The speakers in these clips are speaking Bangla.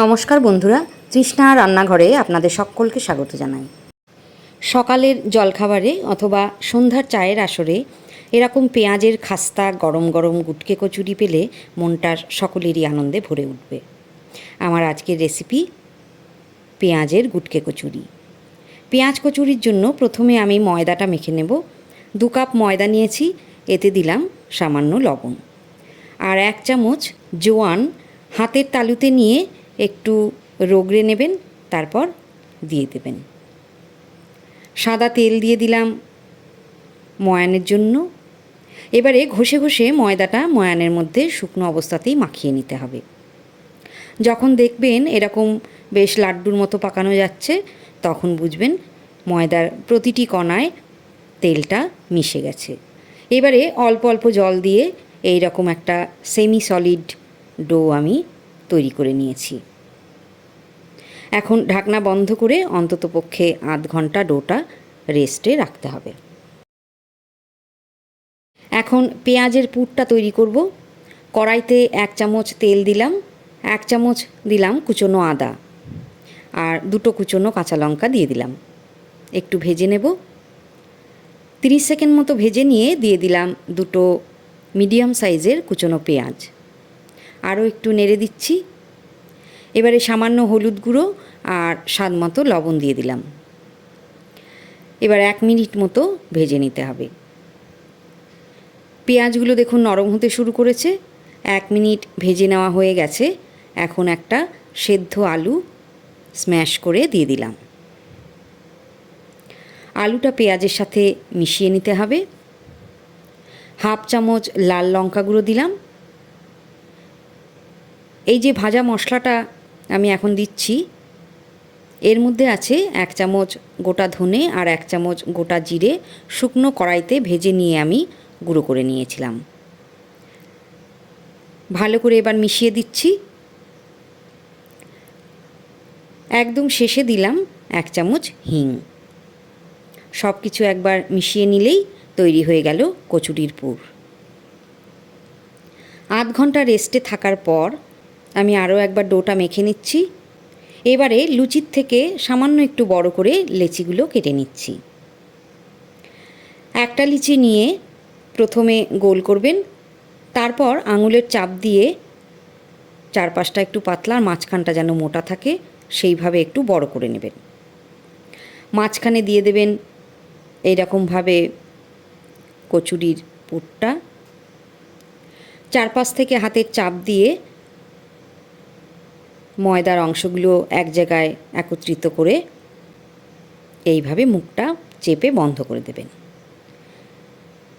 নমস্কার বন্ধুরা, তৃষ্ণা রান্নাঘরে আপনাদের সকলকে স্বাগত জানাই। সকালের জলখাবারে অথবা সন্ধ্যার চায়ের আসরে এরকম পেঁয়াজের খাস্তা গরম গরম গুটকে কচুরি পেলে মনটার সকলেরই আনন্দে ভরে উঠবে। আমার আজকের রেসিপি পেঁয়াজের গুটকে কচুরি। পেঁয়াজ কচুরির জন্য প্রথমে আমি ময়দাটা মেখে নেব। দু কাপ ময়দা নিয়েছি, এতে দিলাম সামান্য লবণ। আর এক চামচ জোয়ান হাতের তালুতে নিয়ে একটু রগড়ে নেবেন, তারপর দিয়ে দেবেন। সাদা তেল দিয়ে দিলাম ময়ানের জন্য। এবারে ঘষে ঘষে ময়দাটা ময়ানের মধ্যে শুকনো অবস্থাতেই মাখিয়ে নিতে হবে। যখন দেখবেন এরকম বেশ লাড্ডুর মতো পাকানো যাচ্ছে, তখন বুঝবেন ময়দার প্রতিটি কণায় তেলটা মিশে গেছে। এবারে অল্প অল্প জল দিয়ে এই রকম একটা সেমি সলিড ডো আমি তৈরি করে নিয়েছি। এখন ঢাকনা বন্ধ করে অন্ততপক্ষে আধ ঘণ্টা ডোটা রেস্টে রাখতে হবে। এখন পেঁয়াজের পুরটা তৈরি করব। কড়াইতে এক চামচ তেল দিলাম, এক চামচ দিলাম কুচনো আদা আর দুটো কুচনো কাঁচা লঙ্কা দিয়ে দিলাম। একটু ভেজে নেব। তিরিশ সেকেন্ড মতো ভেজে নিয়ে দিয়ে দিলাম দুটো মিডিয়াম সাইজের কুচনো পেঁয়াজ। আরও একটু নেড়ে দিচ্ছি। এবারে সামান্য হলুদ গুঁড়ো আর স্বাদ মতো লবণ দিয়ে দিলাম। এবার এক মিনিট মতো ভেজে নিতে হবে। পেঁয়াজগুলো দেখুন নরম হতে শুরু করেছে। এক মিনিট ভেজে নেওয়া হয়ে গেছে। এখন একটা সেদ্ধ আলু স্ম্যাশ করে দিয়ে দিলাম। আলুটা পেঁয়াজের সাথে মিশিয়ে নিতে হবে। হাফ চামচ লাল লঙ্কা গুঁড়ো দিলাম। এই যে ভাজা মশলাটা আমি এখন দিচ্ছি। এর মধ্যে আছে এক চামচ গোটা ধনে আর এক চামচ গোটা জিরে শুকনো কড়াইতে ভেজে নিয়ে আমি গুঁড়ো করে নিয়েছিলাম। ভালো করে এবার মিশিয়ে দিচ্ছি। একদম শেষে দিলাম এক চামচ হিং। সব কিছু একবার মিশিয়ে নিলেই তৈরি হয়ে গেল কচুরির পুর। আধ ঘণ্টা রেস্টে থাকার পর আমি আরও একবার ডোটা মেখে নিচ্ছি। এবারে লুচির থেকে সামান্য একটু বড় করে লেচিগুলো কেটে নিচ্ছি। একটা লিচি নিয়ে প্রথমে গোল করবেন, তারপর আঙুলের চাপ দিয়ে চারপাশটা একটু পাতলা, আর মাঝখানটা যেন মোটা থাকে, সেইভাবে একটু বড় করে নেবেন। মাঝখানে দিয়ে দেবেন এইরকমভাবে কচুরির পুরটা। চারপাশ থেকে হাতের চাপ দিয়ে ময়দার অংশগুলো এক জায়গায় একত্রিত করে এইভাবে মুখটা চেপে বন্ধ করে দেবেন।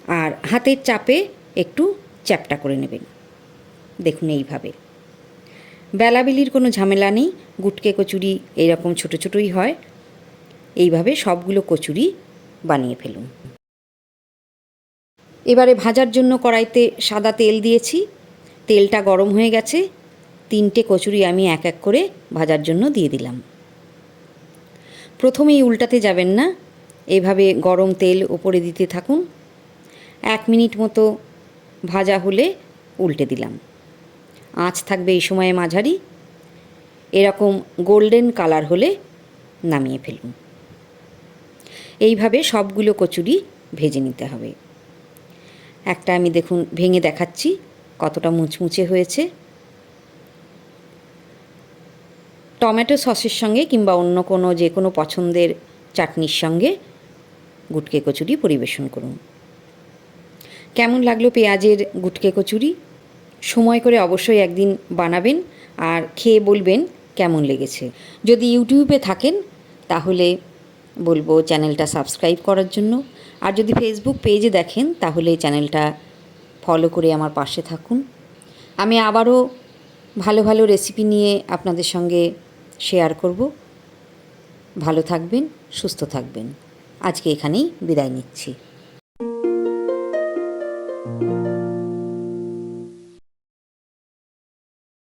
আর হাতের চাপে একটু চ্যাপটা করে নেবেন। দেখুন এইভাবে। বেলাবেলির কোনো ঝামেলা নেই, গুটকে কচুরি এইরকম ছোটো ছোটোই হয়। এইভাবে সবগুলো কচুরি বানিয়ে ফেলুন। এবারে ভাজার জন্য কড়াইতে সাদা তেল দিয়েছি। তেলটা গরম হয়ে গেছে। তিনটে কচুরি আমি এক এক করে ভাজার জন্য দিয়ে দিলাম। প্রথমেই উল্টাতে যাবেন না, এভাবে গরম তেল ওপরে দিতে থাকুন। এক মিনিট মতো ভাজা হলে উল্টে দিলাম। আঁচ থাকবে এই সময়ে মাঝারি। এরকম গোল্ডেন কালার হলে নামিয়ে ফেলুন। এইভাবে সবগুলো কচুরি ভেজে নিতে হবে। একটা আমি দেখুন ভেঙে দেখাচ্ছি, কতটা মুচমুচে হয়েছে। টমেটো সসের সঙ্গে কিংবা অন্য কোনো যে কোনো পছন্দের চাটনির সঙ্গে গুটকে কচুরি পরিবেশন করুন। কেমন লাগল পেঁয়াজের গুটকে কচুরি? সময় করে অবশ্যই একদিন বানাবেন আর খেয়ে বলবেন কেমন লেগেছে। যদি ইউটিউবে থাকেন, তাহলে বলব চ্যানেলটা সাবস্ক্রাইব করার জন্য। আর যদি ফেসবুক পেজে দেখেন, তাহলে চ্যানেলটা ফলো করে আমার পাশে থাকুন। আমি আবারও ভালো ভালো রেসিপি নিয়ে আপনাদের সঙ্গে শেয়ার করব। ভালো থাকবেন সুস্থ থাকবেন। আজকে এখানেই বিদায় নিচ্ছি।